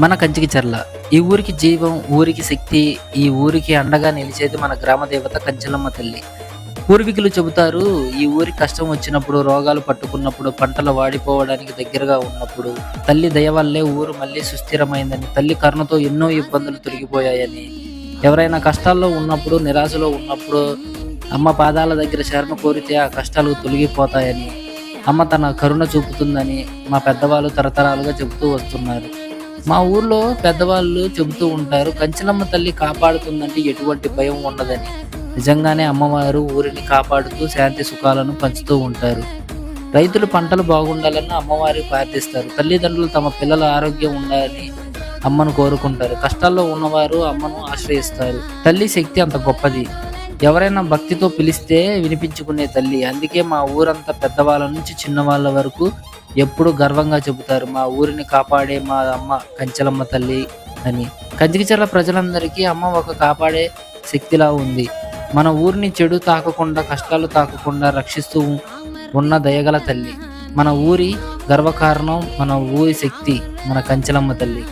మన కంచికిచర్ల ఈ ఊరికి జీవం ఊరికి శక్తి ఈ ఊరికి అండగా నిలిచేది మన గ్రామ దేవత కంచెలమ్మ తల్లి. పూర్వీకులు చెబుతారు ఈ ఊరి కష్టం వచ్చినప్పుడు రోగాలు పట్టుకున్నప్పుడు పంటలు వాడిపోవడానికి దగ్గరగా ఉన్నప్పుడు తల్లి దయ వల్లే ఊరు మళ్ళీ సుస్థిరమైందని తల్లి కరుణతో ఎన్నో ఇబ్బందులు తొలగిపోయాయని. ఎవరైనా కష్టాల్లో ఉన్నప్పుడు నిరాశలో ఉన్నప్పుడు అమ్మ పాదాల దగ్గర శరణ కోరితే ఆ కష్టాలు తొలగిపోతాయని అమ్మ తన కరుణ చూపుతుందని మా పెద్దవాళ్ళు తరతరాలుగా చెబుతూ వస్తున్నారు. మా ఊర్లో పెద్దవాళ్ళు చెబుతూ ఉంటారు కంచెలమ్మ తల్లి కాపాడుతుందంటే ఎటువంటి భయం ఉండదని. నిజంగానే అమ్మవారు ఊరిని కాపాడుతూ శాంతి సుఖాలను పంచుతూ ఉంటారు. రైతులు పంటలు బాగుండాలని అమ్మవారి ప్రార్థిస్తారు. తల్లిదండ్రులు తమ పిల్లల ఆరోగ్యం ఉండాలని అమ్మను కోరుకుంటారు. కష్టాల్లో ఉన్నవారు అమ్మను ఆశ్రయిస్తారు. తల్లి శక్తి అంత గొప్పది. ఎవరైనా భక్తితో పిలిస్తే వినిపించుకునే తల్లి. అందుకే మా ఊరంతా పెద్దవాళ్ళ నుంచి చిన్నవాళ్ళ వరకు ఎప్పుడు గర్వంగా చెబుతారు మా ఊరిని కాపాడే మా అమ్మ కంచెలమ్మ తల్లి అని. కంచికిచర్ల ప్రజలందరికీ అమ్మ ఒక కాపాడే శక్తిలా ఉంది. మన ఊరిని చెడు తాకకుండా కష్టాలు తాకకుండా రక్షిస్తూ ఉన్న దయగల తల్లి. మన ఊరి గర్వకారణం మన ఊరి శక్తి మన కంచెలమ్మ తల్లి.